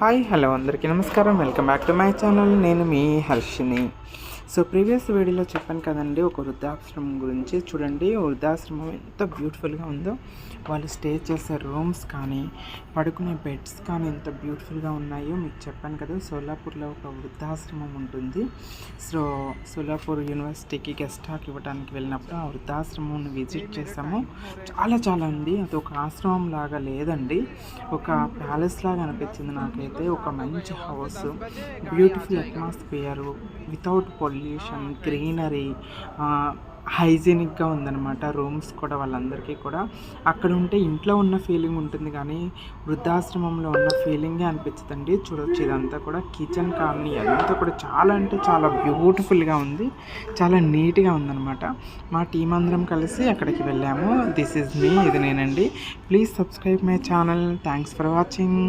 Hi hello అందరికీ నమస్కారం. Welcome back to my channel. నేను మీ హర్షిని. సో ప్రీవియస్ వీడియోలో చెప్పాను కదండి ఒక వృద్ధాశ్రమం గురించి. చూడండి వృద్ధాశ్రమం ఎంత బ్యూటిఫుల్గా ఉందో. వాళ్ళు స్టే చేసే రూమ్స్ కానీ పడుకునే బెడ్స్ కానీ ఎంత బ్యూటిఫుల్గా ఉన్నాయో మీకు చెప్పాను కదా. సోలాపూర్లో ఒక వృద్ధాశ్రమం ఉంటుంది. సో సోలాపూర్ యూనివర్సిటీకి గెస్ట్ హాక్ ఇవ్వడానికి వెళ్ళినప్పుడు ఆ వృద్ధాశ్రమం విజిట్ చేసాము చాలా చాలా అండి. అది ఒక ఆశ్రమం లాగా లేదండి. ఒక ప్యాలెస్ లాగా అనిపించింది నాకైతే. ఒక మంచి house beautiful atmosphere without pollution greenery హైజీనిక్గా ఉందన్నమాట. రూమ్స్ కూడా వాళ్ళందరికీ కూడా. అక్కడ ఉంటే ఇంట్లో ఉన్న ఫీలింగ్ ఉంటుంది కానీ వృద్ధాశ్రమంలో ఉన్న ఫీలింగే అనిపించదండి. చూడొచ్చు ఇదంతా కూడా కిచెన్ కాలనీ. అదంతా కూడా చాలా అంటే చాలా బ్యూటిఫుల్గా ఉంది. చాలా నీట్గా ఉందన్నమాట. మా టీం అందరం కలిసి అక్కడికి వెళ్ళాము. దిస్ ఈజ్ మీ ఇది నేనండి. Please subscribe my channel thanks for watching